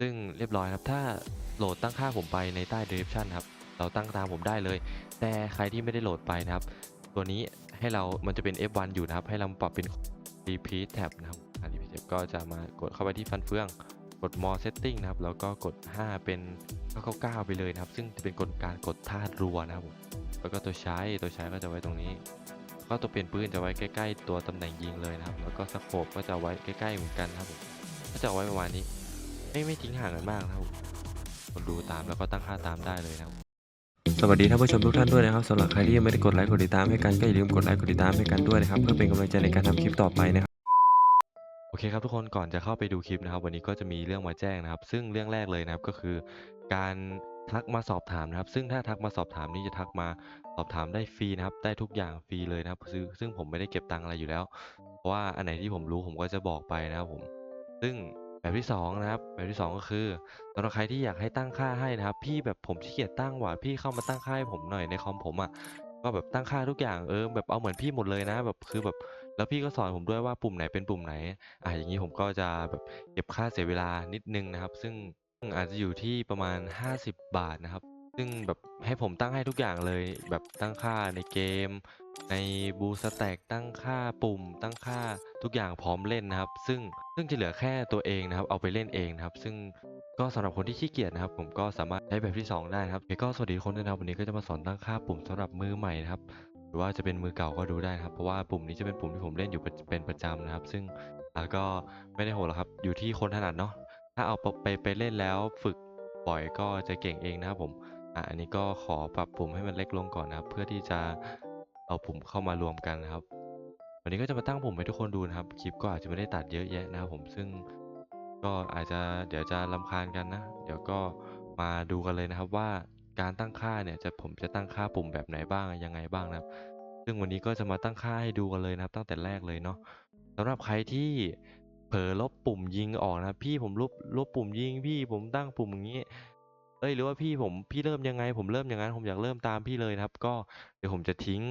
ซึ่งเรียบร้อยครับ ถ้าโหลดตั้งค่าผมไปในใต้ description ครับ เราตั้งตามผมได้เลย แต่ใครที่ไม่ได้โหลดไปนะครับ ตัวนี้ให้เรา มันจะเป็น F1 อยู่นะครับ ให้เราปรับเป็น repeat tab นะครับ repeat tab ก็จะมากดเข้าไปที่ฟันเฟือง กด more setting นะครับ แล้วก็กด 5 เป็น 999 ไปเลยนะครับ ซึ่งจะเป็นกฎการกดท่ารัวนะครับผมแล้วก็ตัวใช้ ตัวใช้ก็จะไว้ตรงนี้ ก็ตัวเปลี่ยนปืนจะไว้ใกล้ ๆ ตัวตำแหน่งยิงเลยนะครับ แล้วก็สโคปก็จะไว้ใกล้ๆเหมือนกันนะครับผมก็จะไว้ประมาณนี้ ไม่ไม่ทิ้งห่างกันมากนะครับผมคนดูตามแล้วก็ตั้งค่าตามได้เลยนะครับสวัสดีท่านผู้ชมทุกท่านด้วยนะครับสำหรับใครที่ยังไม่ได้กดไลค์กดติดตามให้กันก็อย่าลืมกดไลค์กดติดตามให้กันด้วยนะครับเพื่อเป็นกำลังใจในการทำคลิปต่อไปนะครับ โอเคครับทุกคนก่อนจะเข้าไปดูคลิปนะครับ วันนี้ก็จะมีเรื่องมาแจ้งนะครับ ซึ่งเรื่องแรกเลยนะครับก็คือ การทักมาสอบถามนะครับ ซึ่งถ้าทักมาสอบถามนี่จะทักมาสอบถามได้ฟรีนะครับ ได้ทุกอย่างฟรีเลยนะครับซึ่งซึ่งผมไม่ได้เก็บตังค์อะไรอยู่แล้ว เพราะว่าอันไหนที่ผมรู้ผมก็จะบอกไปนะครับผม ซึ่ง แบบที่สองนะครับแบบที่สองก็คือสำหรับใครที่อยากให้ตั้งค่าให้นะครับ พี่แบบผมขี้เกียจตั้งว่ะพี่เข้ามาตั้งค่าให้ผมหน่อยในคอมผมอะก็แบบตั้งค่าทุกอย่างเออแบบเอาเหมือนพี่หมดเลยนะ แบบคือแบบแล้วพี่ก็สอนผมด้วยว่าปุ่มไหนเป็นปุ่มไหนอะอย่างนี้ผมก็จะแบบเก็บค่าเสียเวลานิดนึงนะครับ ซึ่งอาจจะอยู่ที่ประมาณ 50 บาทนะครับ ซึ่งแบบให้ผมตั้งให้ทุกอย่างเลยแบบตั้งค่าในเกม ในบูสแต็กตั้งค่าปุ่ม ตั้งค่าทุกอย่างพร้อมเล่นนะครับ ซึ่งซึ่งจะเหลือแค่ตัวเองนะครับ เอาไปเล่นเองนะครับ ซึ่งก็สำหรับคนที่ขี้เกียจนะครับ ผมก็สามารถใช้แบบที่ 2 ได้นะครับก็สวัสดีทุกคนด้วยนะครับวันนี้ก็จะมาสอนตั้งค่าปุ่มสำหรับมือใหม่นะครับหรือว่าจะเป็นมือเก่าก็ดูได้นะครับ เพราะว่าปุ่มนี้จะเป็นปุ่มที่ผมเล่นอยู่เป็นประจำนะครับ ซึ่งก็ไม่ได้โหดหรอกครับ อยู่ที่คนถนัดเนาะถ้าเอาไปไปเล่นแล้วฝึกบ่อยก็จะเก่งเองนะครับผม อะอันนี้ก็ขอปรับปุ่มให้มันเล็กลงก่อนนะครับ เพื่อที่จะเอาปุ่มเข้ามารวมกันนะครับ วันนี้ก็จะมาตั้งปุ่มให้ทุกคนดูนะครับ คลิปก็อาจจะไม่ได้ตัดเยอะแยะนะครับผมซึ่งก็อาจจะเดี๋ยวจะรำคาญกันนะ เดี๋ยวก็มาดูกันเลยนะครับว่าการตั้งค่าเนี่ยจะผมจะตั้งค่าปุ่มแบบไหนบ้างยังไงบ้างนะครับ ซึ่งวันนี้ก็จะมาตั้งค่าให้ดูกันเลยนะครับ ตั้งแต่แรกเลยเนาะสำหรับใครที่เผลอลบปุ่มยิงออกนะพี่ผมลบลบปุ่มยิงพี่ผมตั้งปุ่มอย่างนี้ เอ้ยหรือว่าพี่ผมพี่เริ่มยังไง ผมเริ่มอย่างนั้นผมอยากเริ่มตามพี่เลยนะครับ ก็เดี๋ยวผมจะทิ้ง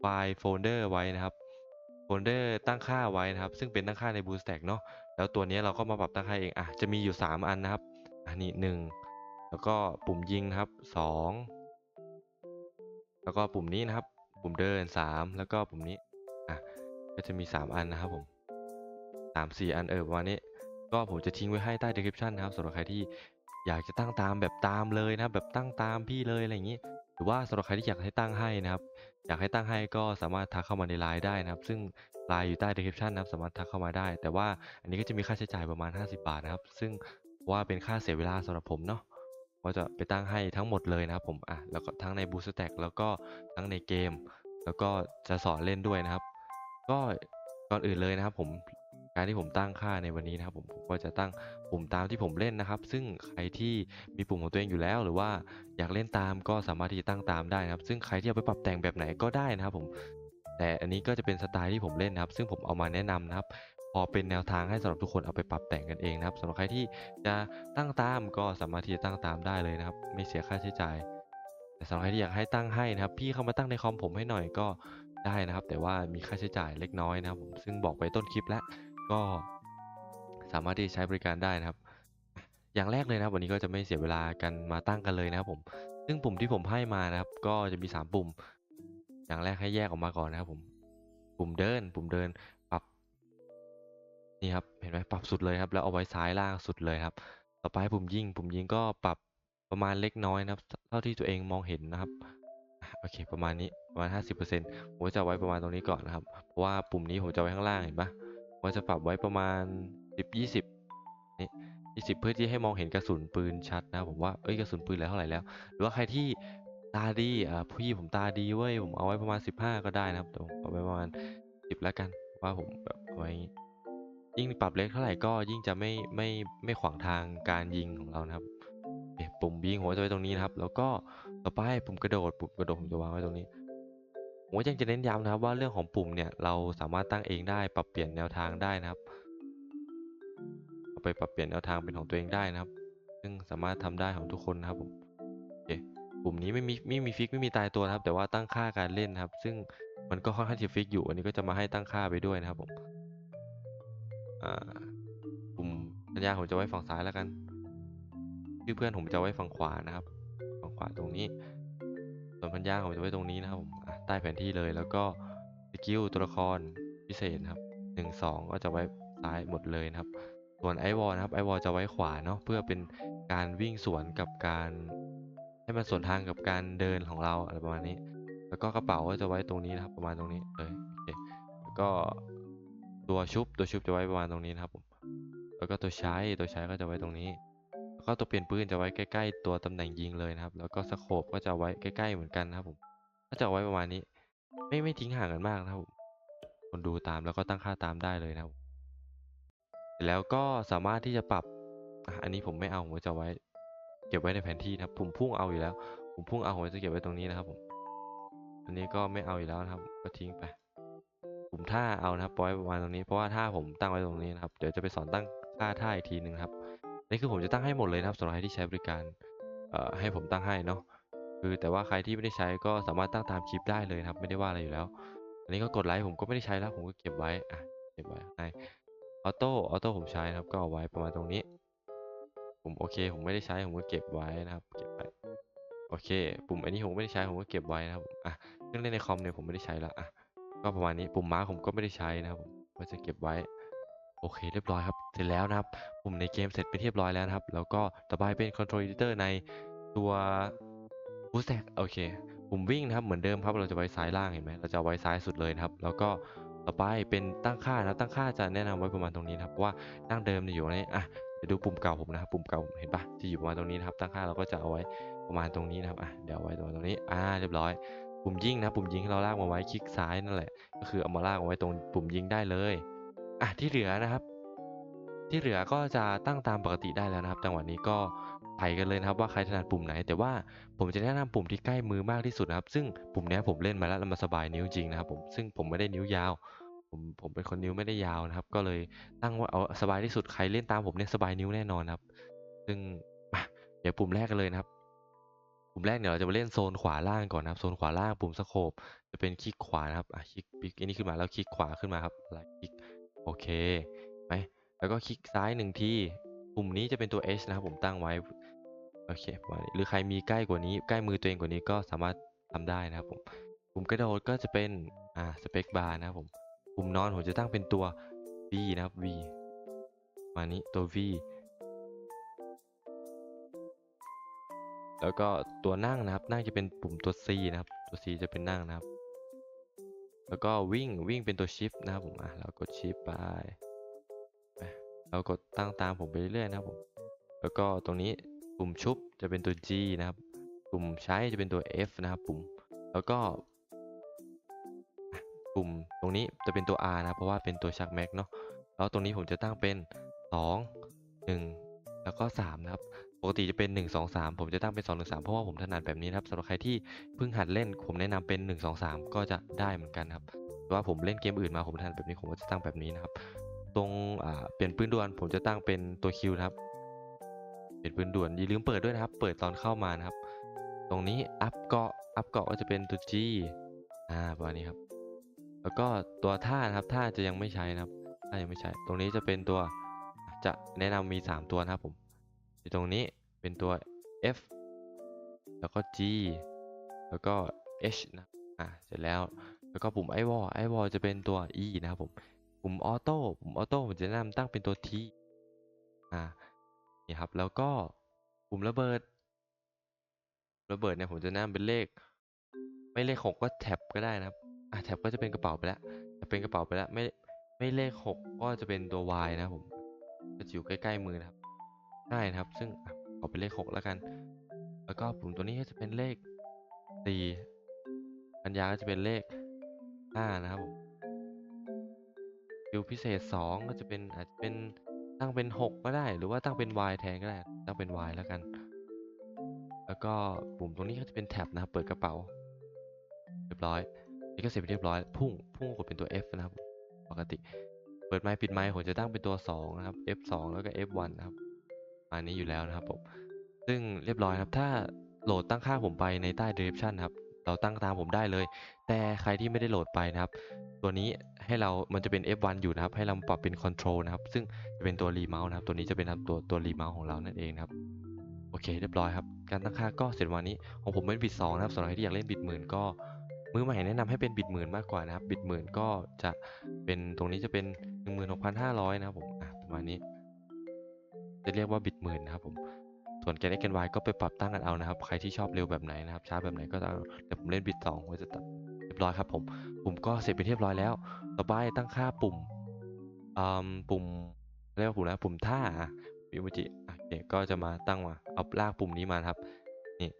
ไฟล์โฟลเดอร์ไว้นะครับโฟลเดอร์ตั้งค่าไว้นะครับ ซึ่งเป็นตั้งค่าใน BlueStack เนาะแล้วตัวนี้เราก็มาปรับตั้งค่าเองอะจะมีอยู่ 3 อันนะครับ อันนี้หนึ่งแล้วก็ปุ่มยิงนะครับสองแล้วก็ปุ่มนี้นะครับ ปุ่มเดินสามแล้วก็ปุ่มนี้อะก็จะมี 3 อันนะครับผมสามสี่อันเออประมาณนี้ก็ผมจะทิ้งไว้ให้ใต้ description นะครับสำหรับใครที่ อยากจะตั้งตามแบบตามเลยนะครับแบบตั้งตามพี่เลยอะไรอย่างนี้ หรือว่าสำหรับใครที่อยากให้ตั้งให้นะครับ อยากให้ตั้งให้ก็สามารถทักเข้ามาในไลน์ได้นะครับ ซึ่งไลน์อยู่ใต้ description นะครับสามารถทักเข้ามาได้ แต่ว่าอันนี้ก็จะมีค่าใช้จ่ายประมาณ 50 บาทนะครับ ซึ่งว่าเป็นค่าเสียเวลาสำหรับผมเนาะก็จะไปตั้งให้ทั้งหมดเลยนะครับผมอะแล้วก็ทั้งใน BoostStack แล้วก็ทั้งในเกม แล้วก็จะสอนเล่นด้วยนะครับ ก็ก่อนอื่นเลยนะครับผม การที่ผมตั้งค่าในวันนี้นะครับผมผมก็จะตั้งปุ่มตามที่ผมเล่นนะครับ ซึ่งใครที่มีปุ่มของตัวเองอยู่แล้ว หรือว่าอยากเล่นตามก็สามารถที่จะตั้งตามได้นะครับ ซึ่งใครที่เอาไปปรับแต่งแบบไหนก็ได้นะครับ ผม แต่อันนี้ก็จะเป็นสไตล์ที่ผมเล่นนะครับ ซึ่งผมเอามาแนะนำนะครับ พอเป็นแนวทางให้สำหรับทุกคนเอาไปปรับแต่งกันเองนะครับสำหรับใครที่จะตั้งตามก็สามารถที่จะตั้งตามได้เลยนะครับ ไม่เสียค่าใช้จ่ายแต่สำหรับใครที่อยากให้ตั้งให้นะครับ พี่เข้ามาตั้งในคอมผมให้หน่อยก็ได้นะครับ แต่ว่ามีค่าใช้จ่ายเล็กน้อยนะครับ ผมซึ่งบอกไปต้นคลิปแล้ว ก็สามารถที่จะใช้บริการได้นะครับ อย่างแรกเลยนะครับ วันนี้ก็จะไม่เสียเวลากันมาตั้งกันเลยนะครับผม ซึ่งปุ่มที่ผมให้มานะครับ ก็จะมี 3 ปุ่ม อย่างแรกให้แยกออกมาก่อนนะครับผม ปุ่มเดิน ปุ่มเดินปรับ นี่ครับ เห็นไหมปรับสุดเลยครับ แล้วเอาไว้ซ้ายล่างสุดเลยครับ ต่อไปปุ่มยิง ปุ่มยิงก็ปรับประมาณเล็กน้อยนะครับ เท่าที่ตัวเองมองเห็นนะครับโอเค ประมาณนี้ประมาณ 50%ผมก็จะเอาไว้ประมาณตรงนี้ก่อนนะครับ เพราะว่าปุ่มนี้ผมจะไว้ข้างล่างเห็นปะ ผมจะปรับไว้ประมาณ 10 20นี่20 เพื่อที่ให้มองเห็นกระสุนปืนชัดนะผมว่าเอ้ยกระสุนปืนแล้วเท่าไหร่แล้ว หรือว่าใครที่ตาดีอ่าพี่ผมตาดีเว้ยผมเอาไว้ประมาณ 15 ก็ได้นะครับแต่ผมเอาไว้ประมาณ 10 แล้วกันว่าผมแบบเอาไว้ยิ่งปรับเล็กเท่าไหร่ก็ยิ่งจะไม่ไม่ไม่ขวางทางการยิงของเรานะครับปุ่มยิงผมจะไว้ตรงนี้นะครับ แล้วก็ต่อไปปุ่มกระโดดปุ่มกระโดดผมจะวางไว้ตรงนี้ ผมก็ยังจะเน้นย้ำนะครับว่าเรื่องของปุ่มเนี่ยเราสามารถตั้งเองได้ปรับเปลี่ยนแนวทางได้นะครับเอาไปปรับเปลี่ยนแนวทางเป็นของตัวเองได้นะครับ ซึ่งสามารถทำได้ของทุกคนนะครับผมโอเคปุ่มนี้ไม่มีไม่มีฟิกไม่มีตายตัวนะครับ แต่ว่าตั้งค่าการเล่นนะครับ ซึ่งมันก็ค่อนข้างจะฟิกอยู่อันนี้ก็จะมาให้ตั้งค่าไปด้วยนะครับผมปุ่มสัญญาผมจะไว้ฝั่งซ้ายแล้วกันชื่อเพื่อนผมจะไว้ฝั่งขวานะครับฝั่งขวาตรงนี้ ส่วนพันยาผมจะไว้ตรงนี้นะครับผม ใต้แผนที่เลย แล้วก็สกิลตัวละครพิเศษครับหนึ่งสองก็จะไว้ซ้ายหมดเลยนะครับ ส่วนไอวอลนะครับไอวอลจะไว้ขวาเนาะเพื่อเป็นการวิ่งสวนกับการให้มันสวนทางกับการเดินของเราอะไรประมาณนี้ แล้วก็กระเป๋าก็จะไว้ตรงนี้นะครับ ประมาณตรงนี้เลยโอเคแล้วก็ตัวชุบตัวชุบจะไว้ประมาณตรงนี้นะครับผมแล้วก็ตัวใช้ตัวใช้ก็จะไว้ตรงนี้ แล้วก็ตัวเปลี่ยนปืนจะไว้ใกล้ ๆ ตัวตำแหน่งยิงเลยนะครับ แล้วก็สโคปก็จะไว้ใกล้ ๆ เหมือนกันนะครับผม ก็จะเอาไว้ประมาณนี้ ไม่ไม่ทิ้งห่างกันมากนะครับผมคนดูตามแล้วก็ตั้งค่าตามได้เลยนะครับ แล้วก็สามารถที่จะปรับอันนี้ผมไม่เอาผมจะไว้ เก็บไว้ในแผนที่นะครับผมพุ่งเอาอยู่แล้ว ผมพุ่งเอาผมจะเก็บไว้ตรงนี้นะครับผมอันนี้ก็ไม่เอาอยู่แล้วนะครับ ก็ทิ้งไปผมท่าเอานะครับปล่อยประมาณตรงนี้เพราะว่าท่าผมตั้งไว้ตรงนี้นะครับเดี๋ยวจะไปสอนตั้งค่าท่าอีกทีหนึ่งครับนี่คือผมจะตั้งให้หมดเลยนะครับสำหรับใครที่ใช้บริการเอ่อให้ผมตั้งให้เนาะ คือแต่ว่าใครที่ไม่ได้ใช้ก็สามารถตั้งตามคลิปได้เลยครับ ไม่ได้ว่าอะไรอยู่แล้ว อันนี้ก็กดไลค์ผมก็ไม่ได้ใช้แล้ว ผมก็เก็บไว้อะเก็บไว้ในออโต้ออโต้ผมใช้นะครับก็เอาไว้ประมาณตรงนี้ ผมโอเค ผมไม่ได้ใช้ผมก็เก็บไว้นะครับ เก็บไว้โอเค ปุ่มอันนี้ผมไม่ได้ใช้ผมก็เก็บไว้นะครับอะเครื่องเล่นในคอมเนี่ยผมไม่ได้ใช้ละอะก็ประมาณนี้ปุ่มม้าผมก็ไม่ได้ใช้นะครับผมก็จะเก็บไว้โอเคเรียบร้อยครับเสร็จแล้วนะครับปุ่มในเกมเสร็จไปนเรียบร้อยแล้วนะครับ แล้วก็ต่อไปเป็น Control Editor ในตัว Boost Stack โอเคปุ่มวิ่งนะครับเหมือนเดิมครับเราจะไว้ซ้ายล่างเห็นไหมเราจะไว้ซ้ายสุดเลยนะครับ แล้วก็ต่อไปเป็นตั้งค่านะตั้งค่าจะแนะนำไว้ประมาณตรงนี้นะครับว่าตั้งเดิมเนี่ยอยู่ในอะเดี๋ยวดูปุ่มเก่าผมนะครับปุ่มเก่าเห็นปะที่อยู่ประมาณตรงนี้นะครับตั้งค่าเราก็จะเอาไว้ประมาณตรงนี้นะครับอะเดี๋ยวไว้ตรงตรงนี้อ่าเรียบร้อย ปุ่มยิงนะปุ่มยิงที่เราลากมาไว้คลิกซ้ายนั่นแหละ ก็คือเอามาลากมาไว้ตรงปุ่มยิงได้เลยอะที่เหลือนะครับ ที่เหลือก็จะตั้งตามปกติได้แล้วนะครับจังหวะนี้ก็ ไถกันเลยนะครับว่าใครถนัดปุ่มไหน แต่ว่าผมจะแนะนำปุ่มที่ใกล้มือมากที่สุดนะครับ ซึ่งปุ่มนี้ผมเล่นมาแล้วแล้วมันสบายนิ้วจริงนะครับผมซึ่งผมไม่ได้นิ้วยาว ผมผมเป็นคนนิ้วไม่ได้ยาวนะครับ ก็เลยตั้งว่าเอาสบายที่สุดใครเล่นตามผมเนี่ยสบายนิ้วแน่นอนครับ ซึ่งมาเดี๋ยวปุ่มแรกกันเลยนะครับปุ่มแรกเนี่ยเราจะมาเล่นโซนขวาล่างก่อนนะครับโซนขวาล่างปุ่มสโคปจะเป็นคลิกขวานะครับอะคลิกคลิกอันนี้ขึ้นมาแล้วคลิกขวาขึ้นมาครับไลค์คลิกโอเคไหมแล้วก็คลิกซ้ายหนึ่งทีปุ่มนี้จะเป็นตัว H นะครับผมตั้งไว้ โอเคประมาณนี้หรือใครมีใกล้กว่านี้ใกล้มือตัวเองกว่านี้ก็สามารถทำได้นะครับผมปุ่มกระโดดก็จะเป็นอ่าสเปคบาร์นะครับผมปุ่มนอนผมจะตั้งเป็นตัว V นะครับ V มานี้ตัว V แล้วก็ตัวนั่งนะครับ นั่งจะเป็นปุ่มตัว C นะครับ ตัว C จะเป็นนั่งนะครับ แล้วก็วิ่งวิ่งเป็นตัว Shift นะครับผมอะเรากด Shift ไปไปเรากดตั้งตามผมไปเรื่อยๆนะครับผมแล้วก็ตรงนี้ ปุ่มชุบจะเป็นตัว G นะครับ ปุ่มใช้จะเป็นตัว F นะครับปุ่มแล้วก็ปุ่มตรงนี้จะเป็นตัว R นะครับเพราะว่าเป็นตัวชักแม็กเนาะแล้วตรงนี้ผมจะตั้งเป็น 2 1 แล้วก็3นะครับปกติจะเป็น 1 2 3 ผมจะตั้งเป็น 2 1 3 เพราะว่าผมถนัดแบบนี้นะครับสำหรับใครที่เพิ่งหัดเล่นผมแนะนำเป็น 1 2 3 ก็จะได้เหมือนกันครับว่าผมเล่นเกมอื่นมาผมถนัดแบบนี้ผมก็จะตั้งแบบนี้นะครับ ตรงเปลี่ยนปืนดวนผมจะตั้งเป็นตัวคิวนะครับ ปลี่ยนปืนด่วนอย่าลืมเปิดด้วยนะครับ เปิดตอนเข้ามานะครับ ตรงนี้อัพเกาะอัพเกาะก็จะเป็นตัว G อ่าประมาณนี้ครับ แล้วก็ตัวท่านะครับท่าจะยังไม่ใช้นะครับท่ายังไม่ใช้ ตรงนี้จะเป็นตัวจะแนะนำมี 3 ตัวนะครับผมที่ตรงนี้เป็นตัว F แล้วก็ G แล้วก็ H นะอ่าเสร็จแล้วแล้วก็ปุ่มไอวอลไอวอลจะเป็นตัว E นะครับผม ปุ่มออโต้ปุ่มออโต้ผมจะแนะนำตั้งเป็นตัว T อ่า นี่ครับ แล้วก็ปุ่มระเบิด ระเบิดเนี่ยผมจะแนะนำเป็นเลข ไม่เลขหกก็แท็บก็ได้นะครับอะแท็บก็จะเป็นกระเป๋าไปแล้วจะเป็นกระเป๋าไปแล้วไม่ไม่เลขหกก็จะเป็นตัว Y นะผมก็จะอยู่ใกล้ๆมือนะครับง่ายนะครับ ซึ่งขอเป็นเลขหกแล้วกัน แล้วก็ปุ่มตัวนี้ก็จะเป็นเลขสี่ปัญญาก็จะเป็นเลขห้านะครับผมคิวพิเศษสองก็จะเป็นอาจจะเป็น ตั้งเป็นหกก็ได้ หรือว่าตั้งเป็น Y แทนก็ได้ ตั้งเป็น Y แล้วกัน แล้วก็ปุ่มตรงนี้ก็จะเป็นแท็บนะครับ เปิดกระเป๋า เรียบร้อยนี่ก็เสร็จไปเรียบร้อย พุ่ง พุ่งกดเป็นตัว F นะครับ ปกติ เปิดไมค์ปิดไมค์ผมจะตั้งเป็นตัว 2 นะครับ F2 แล้วก็ F1 นะครับอันนี้อยู่แล้วนะครับผม ซึ่งเรียบร้อยครับ ถ้าโหลดตั้งค่าผมไปในใต้ description นะครับ เราตั้งตามผมได้เลย แต่ใครที่ไม่ได้โหลดไปนะครับ ตัวนี้ให้เรา มันจะเป็น F1 อยู่นะครับ ให้เราปรับเป็น control นะครับ ซึ่งจะเป็นตัวรีเมาส์นะครับ ตัวนี้จะเป็นตัวตัวรีเมาส์ของเรานั่นเองนะครับ โอเค เรียบร้อยครับ การตั้งค่าก็เสร็จวันนี้ ของผมเป็นบิตสองนะครับสำหรับใครที่อยากเล่นบิตหมื่นก็ มือใหม่แนะนำให้เป็นบิตหมื่นมากกว่านะครับ บิตหมื่นก็จะเป็น ตรงนี้จะเป็นหนึ่งหมื่นหกพันห้าร้อยนะครับผม อะ ประมาณนี้ จะเรียกว่าบิตหมื่นนะครับผม ส่วนแกน x แกน y ก็ไปปรับตั้งกันเอานะครับ ใครที่ชอบเร็วแบบไหนนะครับ ช้าแบบไหนก็ต้องแต่ผมเล่นบิตสองผมจะตัดเรียบร้อยครับผม ปุ่มก็เสร็จเป็นเรียบร้อยแล้ว ต่อไปตั้งค่าปุ่มอืมปุ่มเรียกว่าปุ่มนะปุ่มท่าอะวิวจิอะโอเคก็จะมาตั้งมาเอาลากปุ่มนี้มาครับ นี่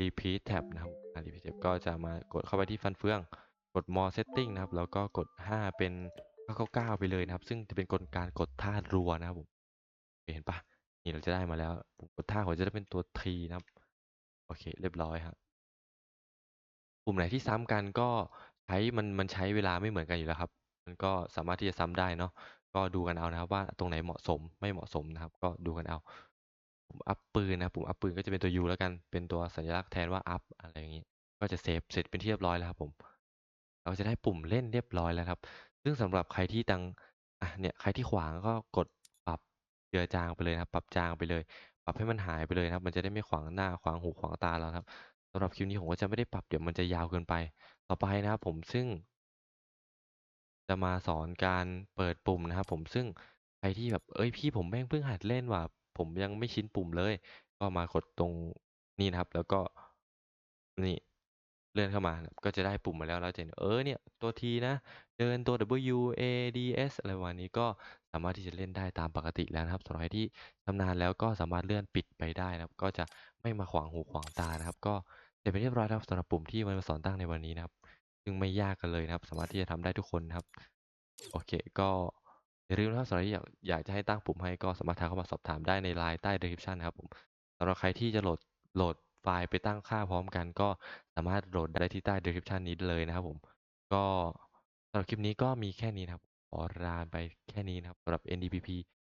repeat tab นะครับ repeat tab ก็จะมากดเข้าไปที่ฟันเฟือง กด more setting นะครับ แล้วก็กด 5 เป็น999ไปเลยนะครับ ซึ่งจะเป็นกลการกดท่ารัวนะครับผมเห็นปะ นี่เราจะได้มาแล้วปุ่มกดท่าผมจะได้เป็นตัว T นะครับ โอเค เรียบร้อยครับปุ่มไหนที่ซ้ำกันก็ใช้มันมันใช้เวลาไม่เหมือนกันอยู่แล้วครับ มันก็สามารถที่จะซ้ำได้เนาะ ก็ดูกันเอานะครับว่าตรงไหนเหมาะสมไม่เหมาะสมนะครับ ก็ดูกันเอาปุ่มอัพปืนนะครับปุ่มอัพปืนก็จะเป็นตัว U แล้วกัน เป็นตัวสัญลักษณ์แทนว่าอัพอะไรอย่างนี้ ก็จะเซฟเสร็จเป็นที่เรียบร้อยแล้วครับผม เราจะได้ปุ่มเล่นเรียบร้อยแล้วครับ ซึ่งสำหรับใครที่ตังอะเนี่ยใครที่ขวางก็กด จือจางไปเลยนะครับ ปรับจางไปเลย ปรับให้มันหายไปเลยนะครับ มันจะได้ไม่ขวางหน้าขวางหูขวางตาเราครับสำหรับคลิปนี้ผมก็จะไม่ได้ปรับเดี๋ยวมันจะยาวเกินไป ต่อไปนะครับผมซึ่ง จะมาสอนการเปิดปุ่มนะครับผมซึ่งใครที่แบบเอ้ยพี่ผมแม่งเพิ่งหัดเล่นว่ะผมยังไม่ชินปุ่มเลย ก็มากดตรงนี่นะครับ แล้วก็นี่ เลื่อนเข้ามาก็จะได้ปุ่มมาแล้วแล้วจะเห็นเออเนี่ยตัว T นะ เดินตัว W A D S อะไรประมาณนี้ก็สามารถที่จะเล่นได้ตามปกติแล้วนะครับสำหรับใครที่ชำนาญแล้วก็สามารถเลื่อนปิดไปได้นะครับ ก็จะไม่มาขวางหูขวางตานะครับ ก็เสร็จเป็นเรียบร้อยแล้วครับสำหรับปุ่มที่มันมาสอนตั้งในวันนี้นะครับ ซึ่งไม่ยากกันเลยนะครับ สามารถที่จะทำได้ทุกคนนะครับ โอเค ก็อย่าลืมนะครับสำหรับที่อยากอยากจะให้ตั้งปุ่มให้ก็สามารถทักเข้ามาสอบถามได้ในไลน์ใต้ description นะครับผมสำหรับใครที่จะโหลดโหลด ฟล์ไปตั้งค่าพร้อมกัน ก็สามารถโหลดได้ที่ใต้ description นี้เลยนะครับผม ก็สำหรับคลิปนี้ก็มีแค่นี้นะครับขอลาไปแค่นี้นะครับสำหรับ NDPP